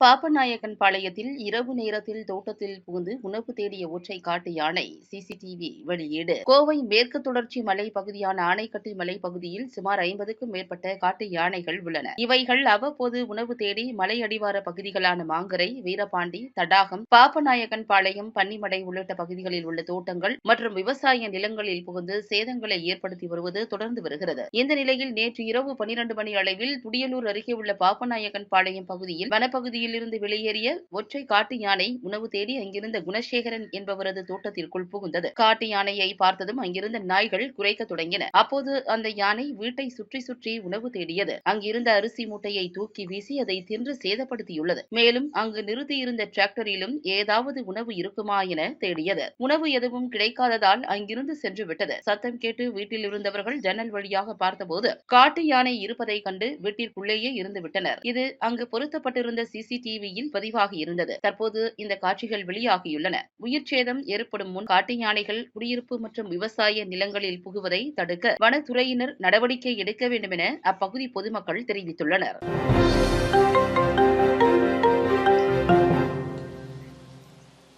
பாப்பநாயக்கன் பாளையத்தில் இரவு நேரத்தில் தோட்டத்தில் புகுந்து உணவு தேடிய ஒற்றை காட்டு யானை சிசிடிவி வெளியீடு. கோவை மேற்கு தொடர்ச்சி மலை பகுதியான ஆனைக்கட்டி மலை பகுதியில் சுமார் ஐம்பதுக்கும் மேற்பட்ட காட்டு யானைகள் உள்ளன. இவைகள் அவ்வப்போது உணவு தேடி மலை அடிவார பகுதிகளான மாங்கரை வீரபாண்டி தடாகம் பாப்பநாயக்கன் பாளையம் பன்னிமடை உள்ளிட்ட பகுதிகளில் உள்ள தோட்டங்கள் மற்றும் விவசாய நிலங்களில் புகுந்து சேதங்களை ஏற்படுத்தி வருவது தொடர்ந்து வருகிறது. இந்த நிலையில் நேற்று இரவு பனிரண்டு மணி அளவில் துடியலூர் அருகே உள்ள பாப்பநாயக்கன் பாளையம் பகுதியில் வனப்பகுதியில் இருந்து வெளியேறிய ஒற்றை காட்டு யானை உணவு தேடி அங்கிருந்த குணசேகரன் என்பவரது தோட்டத்திற்குள் புகுந்தது. காட்டு யானையை பார்த்ததும் அங்கிருந்த நாய்கள் குறைக்க தொடங்கின. அப்போது அந்த யானை வீட்டை சுற்றி சுற்றி உணவு தேடியது. அங்கிருந்த அரிசி மூட்டையை தூக்கி வீசி அதை தின்று சேதப்படுத்தியுள்ளது. மேலும் அங்கு நிறுத்தியிருந்த டிராக்டரிலும் ஏதாவது உணவு இருக்குமா என தேடியது. உணவு எதுவும் கிடைக்காததால் அங்கிருந்து சென்று விட்டது. சத்தம் கேட்டு வீட்டில் இருந்தவர்கள் ஜன்னல் வழியாக பார்த்தபோது காட்டு யானை இருப்பதை கண்டு வீட்டிற்குள்ளேயே இருந்து விட்டனர். இது அங்கு பொருத்தப்பட்டிருந்த சிசி டிவியில் பதிவாகி இருந்தது. தற்போது இந்த காட்சிகள் வெளியாகியுள்ளன. உயிர் சேதம் ஏற்படும் முன் காட்டு யானைகள் குடியிருப்பு மற்றும் விவசாய நிலங்களில் புகுவதை தடுக்க வனத்துறையினர் நடவடிக்கை எடுக்க வேண்டும் என அப்பகுதி பொதுமக்கள் தெரிவித்துள்ளனர்.